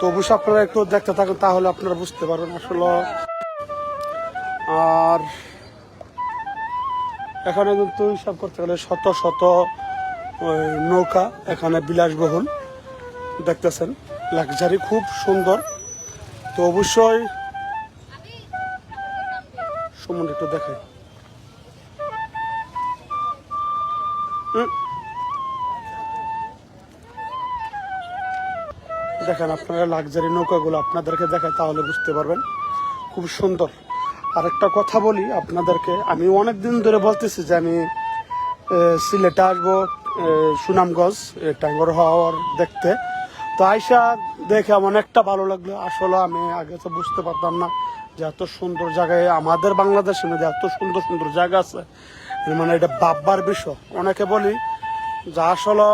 তো অবশ্যই আপনারা একটু দেখতে থাকুন, তাহলে আপনারা বুঝতে পারবেন আসলে। আর এখানে কিন্তু হিসাব করতে গেলে শত শত নৌকা এখানে বিলাসবহুল, দেখতেছেন। লাক্সারি খুব সুন্দর। তো অবশ্যই সুমন একটু দেখাই। হুম। দেখেন, আপনারা লাক্সারি নৌকাগুলো আপনাদেরকে দেখায় তাহলে বুঝতে পারবেন। খুব সুন্দর। আর একটা কথা বলি আপনাদেরকে, আমি অনেক দিন ধরে বলতেছি যে আমি সিলেটে আসব সুনামগঞ্জ ট্যাঙ্গর হাওয়ার দেখতে। তো আইসা দেখে আমার অনেকটা ভালো লাগল। আসলে আমি আগে তো বুঝতে পারতাম না যে এত সুন্দর জায়গায়, আমাদের বাংলাদেশের মধ্যে এত সুন্দর সুন্দর জায়গা আছে। মানে এটা ভাববার বিষয়। অনেকে বলি যে আসলে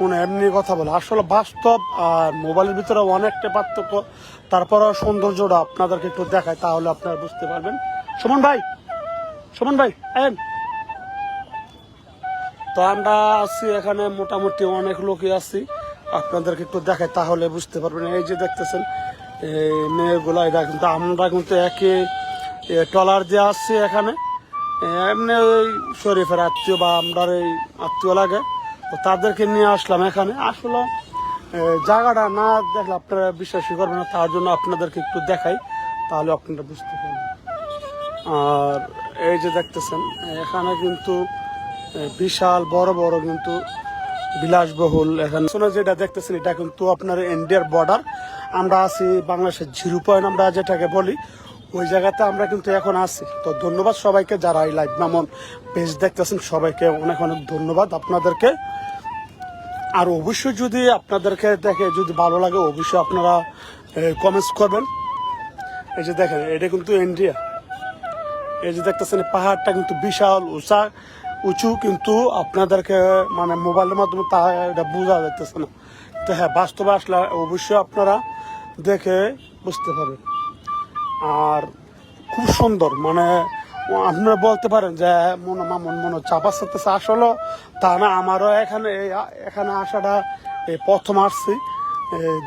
মানে এমনি কথা বলে। আসলে বাস্তব আর মোবাইলের ভিতরে অনেকটা পার্থক্য। তারপরে সৌন্দর্যটা আপনাদেরকে একটু দেখায় তাহলে আপনারা বুঝতে পারবেন। সুমন ভাই সুমন ভাই এন তো আমরা আছি এখানে মোটামুটি অনেক লোকই আছি। আপনাদেরকে একটু দেখায় তাহলে বুঝতে পারবেন। এই যে দেখতেছেন মেয়েগুলা এটা কিন্তু, আমরা কিন্তু একে ট্রলার দিয়ে আসছি এখানে। এমনি ওই শরীফের আত্মীয় বা আমরা এই আত্মীয় লাগে। তো তাদেরকে নিয়ে আসলাম এখানে। আসলে জায়গাটা না দেখলে আপনারা বিশ্বাসই করবেন না, তার জন্য আপনাদেরকে একটু দেখাই, তাহলে আপনারা বুঝতে পারবেন। আর এই যে দেখতেছেন, এখানে কিন্তু বিশাল, বড় বড় কিন্তু বিলাসবহুল এখানে। শোনা যেটা দেখতেছেন, এটা কিন্তু আপনার ইন্ডিয়ার বর্ডার আমরা আছি বাংলাদেশের জিরো পয়েন্ট আমরা যেটাকে বলি ওই জায়গাতে আমরা কিন্তু এখন আছি। তো ধন্যবাদ সবাইকে যারা এই লাইভ মামন পেজ দেখতেছেন, সবাইকে অনেক অনেক ধন্যবাদ। আপনাদেরকে আর অবশ্যই যদি আপনাদেরকে দেখে যদি ভালো লাগে, অবশ্যই আপনারা কমেন্টস করবেন। এই যে দেখেন, এটা কিন্তু ইন্ডিয়া এই যে দেখতেছেন পাহাড়টা কিন্তু বিশাল, উঁচা, উঁচু, কিন্তু আপনাদেরকে মানে মোবাইলের মাধ্যমে তা এটা বোঝা যাইতেছে না। তো হ্যাঁ বাস্তবে আসলে অবশ্যই আপনারা দেখে বুঝতে পারবেন। আর খুব সুন্দর মানে আপনারা বলতে পারেন যে, মনে মামন মনে চাপা চাচ্ছে আসলে তা না, আমারও এখানে এখানে আসাটা প্রথম আসছি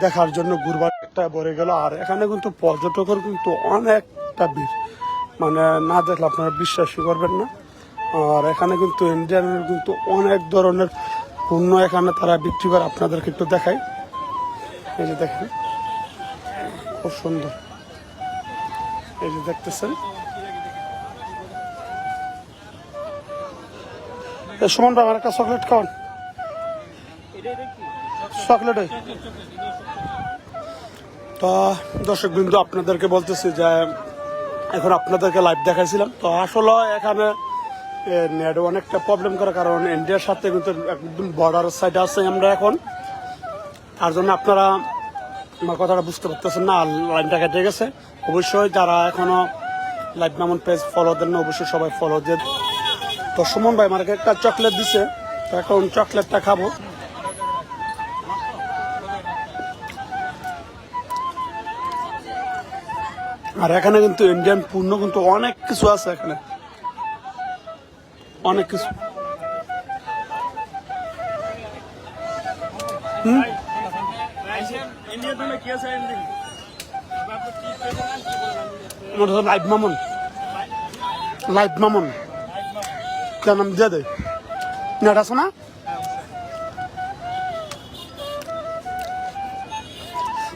দেখার জন্য ঘুরবার একটা ভরে গেল। আর এখানে কিন্তু পর্যটকের কিন্তু অনেকটা ভিড়। মানে না দেখলে আপনারা বিশ্বাসই করবেন না। আর এখানে কিন্তু ইন্ডিয়ানের কিন্তু অনেক ধরনের পণ্য এখানে তারা বিক্রি করে। আপনাদেরকে একটু দেখাই। এই যে দেখেন, খুব সুন্দর। এই দেখতেছেন। সুমন ভাই একটা চকলেট খাওয়ান। চকলেট। তো দর্শক বিন্দু আপনাদেরকে বলতেছি যে, এখন আপনাদেরকে লাইভ দেখাইছিলাম। তো, আসলে এখানে নেট অনেকটা প্রবলেম করে, কারণ ইন্ডিয়ার সাথে কিন্তু একদম বর্ডার সাইডে আছে আমরা এখন। তার জন্য আপনারা আমার কথাটা বুঝতে পারতেছেন না লাইনটা কেটে গেছে। অবশ্যই যারা এখনও লাইভ মামন পেজ ফলো দেন না অবশ্যই সবাই ফলো দিয়ে তো সুমন ভাই আমাকে একটা চকলেট দিছে, তো এখন চকলেটটা খাব। আর এখানে কিন্তু ইন্ডিয়ান পূর্ণ কিন্তু অনেক কিছু আছে এখানে। অনেক কিছু। আমার লাইভ মামন। লাইভ মামন। নাম দিয়ে দেয় নেট আছে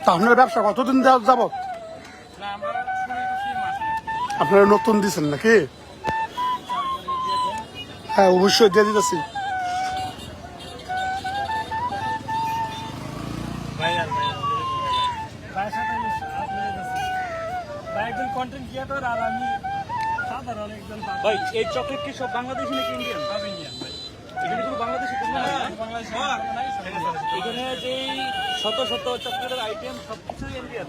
তা আপনার ব্যবসা কতদিন যাব আপনারা নতুন দিচ্ছেন নাকি? হ্যাঁ অবশ্যই দিয়ে দিতেছি। একজন কন্টেন্ট ক্রিয়েটর আর আমি সাধারণ একজন ভাই এই চকলেট কি সব বাংলাদেশি নাকি ইন্ডিয়ান সব ইন্ডিয়ান ভাই। এখানে কোনো বাংলাদেশি কোনো নাই? এখানে যে শত শত চকলেটের আইটেম ইন্ডিয়ান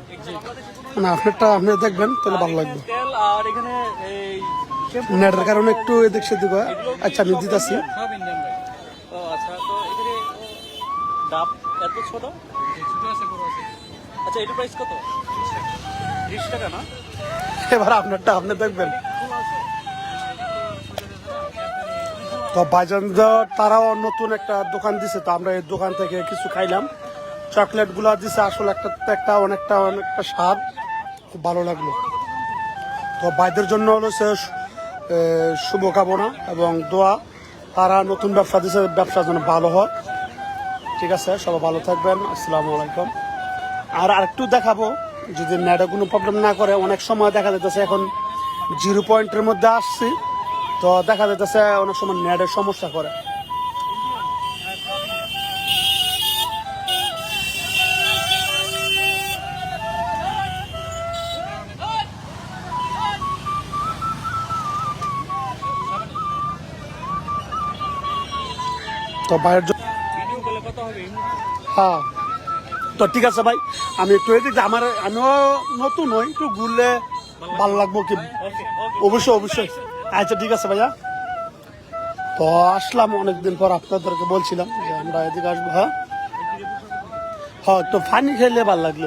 মানে আপনারটা আপনি দেখবেন তাহলে ভালো লাগবে। তেল আর এখানে এই নেটের কারণে একটু এদিক সেদিক আচ্ছা আমি দিতেছি। সব ইন্ডিয়ান ভাই। ও আচ্ছা তো এখানে ডাব এত ছোট? ছোট আছে বড় আছে। আচ্ছা এটার প্রাইস কত? এবার আপনারটা আপনি দেখবেন। তো ভাইজান তারাও নতুন একটা দোকান দিছে, তো আমরা এই দোকান থেকে কিছু খাইলাম। চকলেটগুলা দিছে, আসলে একটা একটা অনেকটা অনেকটা স্বাদ। খুব ভালো লাগল। তো ভাইদের জন্য হলো সে শুভকামনা এবং দোয়া। তারা নতুন ব্যবসা দিছে, ব্যবসার জন্য ভালো হয় ঠিক আছে, সবাই ভালো থাকবেন। আসসালামু আলাইকুম। আর আরেকটু দেখাবো। যদি নেটে কোনো প্রবলেম না করে অনেক সময় দেখা যেতেছে এখন জিরো পয়েন্টের মধ্যে আসছি। তো দেখা যেতেছে অনেক সময় নেটের সমস্যা করে। তো বাইরের হ্যাঁ। তো ঠিক আছে ভাই, আমি একটু এদিকে আমার, আমিও নতুন হই একটু ঘুরলে ভালো লাগবো কি? অবশ্যই অবশ্যই। আচ্ছা ঠিক আছে ভাইয়া। তো আসলাম অনেকদিন পর আপনাদেরকে বলছিলাম যে আমরা এদিকে আসব হ্যাঁ? হ্যাঁ একটু ফানি খেলে ভালো লাগল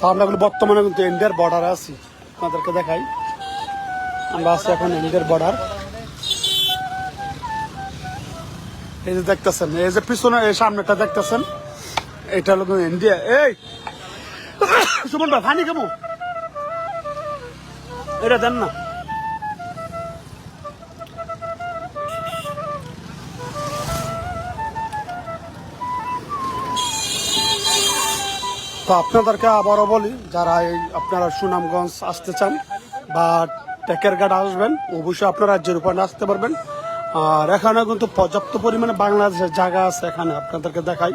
তো আমরা বর্তমানে কিন্তু ইন্ডিয়ার বর্ডারে আছি। আপনাদেরকে দেখাই। আমরা আছি এখন ইন্ডিয়ার বর্ডার এই যে দেখতেছেন, এই যে পিছনে, এই সামনেটা দেখতেছেন? এটা হলো ইন্ডিয়া এই! সুমন ভাই ফানি কেমন এটা দেন না। তো আপনাদেরকে আবারও বলি, যারা এই আপনারা সুনামগঞ্জ আসতে চান বা টেকের গার্ড আসবেন, অবশ্যই আপনারা রাজ্যের উপরে আসতে পারবেন। আর এখানে কিন্তু পর্যাপ্ত পরিমাণে বাংলাদেশের জায়গা আছে এখানে, আপনাদেরকে দেখাই।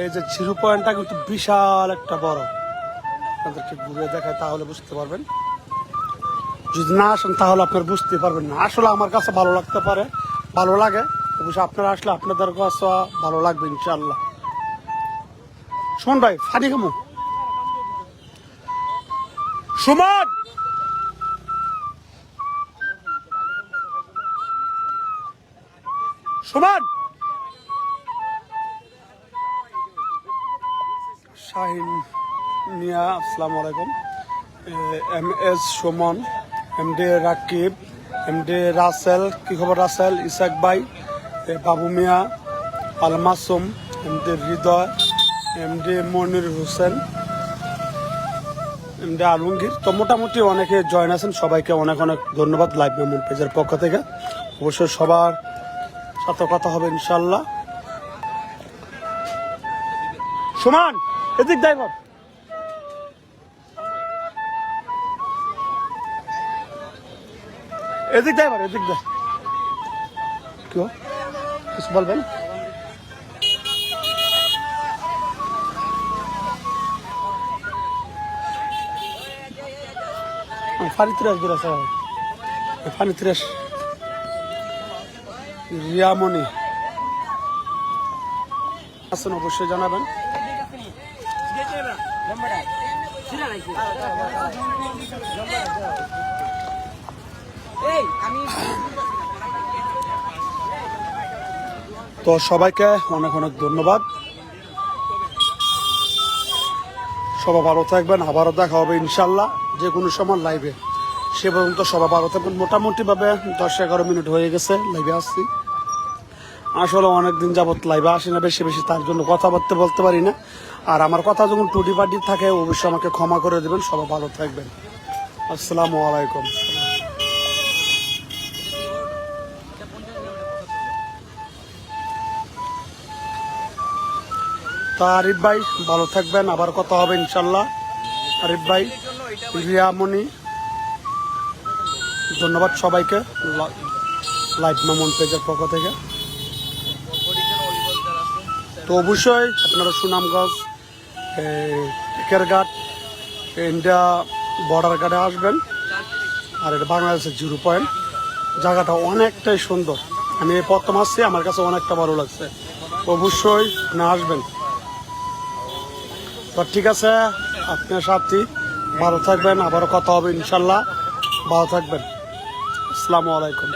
এই যে জিরো পয়েন্টটা কিন্তু বিশাল একটা বড়। আপনাদেরকে ঘুরে দেখায় তাহলে বুঝতে পারবেন। যদি না আসেন তাহলে আপনার বুঝতে পারবেন না। আসলে আমার কাছে ভালো লাগতে পারে, ভালো লাগে। অবশ্যই আপনারা আসলে আপনাদের কাছে ভালো লাগবে ইনশাল্লাহ সুমন ভাই, ফানি কেমন সুমন! সুমন। শাহিন মিয়া, আসসালামু আলাইকুম। M S Sumon, M D Rakib, M D Rasel, কি খবর রাসেল? ইসাক ভাই Babu Mia, Al Masum, M D Hridoy, M D Monir Hossain, M D Alamgir. তো মোটামুটি অনেকে জয়েন আছেন। সবাইকে অনেক অনেক ধন্যবাদ লাইভ মেমন পেজের পক্ষ থেকে। অবশ্যই সবার সাথে কথা হবে ইনশাল্লাহ সমান, এদিক ড্রাইভার এদিক ড্রাইভার এদিক দা কেউ বলবেন? ফানি তিরাস দূর আছে ফানি রিয়ামণি। আছেন অবশ্যই জানাবেন। তো সবাইকে অনেক অনেক ধন্যবাদ। সবাই ভালো থাকবেন, আবারও দেখা হবে ইনশাল্লাহ, যে কোনো সময় লাইভে সে পর্যন্ত সবাই ভালো থাকবেন। মোটামুটিভাবে দশ এগারো মিনিট হয়ে গেছে লাইভে আসছি। আসলে অনেক দিন যাবত লাইভে আসি না, বেশি বেশি তার জন্য কথাবার্তা বলতে পারি না। আর আমার কথা যখন টুটি পাটি থাকে, অবশ্যই আমাকে ক্ষমা করে দেবেন। সবাই ভালো থাকবেন। আসসালামু আলাইকুম। তা আরিফ ভাই, ভালো থাকবেন। আবার কথা হবে ইনশাল্লাহ আরিফ ভাই রিয়ামণি ধন্যবাদ সবাইকে লাইভ নমন পেজের পক্ষ থেকে। তো অবশ্যই আপনারা সুনামগঞ্জ টেকেরঘাট, ইন্ডিয়া বর্ডার গার্ডে আসবেন। আর এটা বাংলাদেশের জিরো পয়েন্ট জায়গাটা অনেকটাই সুন্দর। আমি এই প্রথম আসছি, আমার কাছে অনেকটা ভালো লাগছে। অবশ্যই না আসবেন। তো ঠিক আছে, আপনার সাথে, ভালো থাকবেন, আবারও কথা হবে ইনশাল্লাহ। ভালো থাকবেন। আসসালামু আলাইকুম।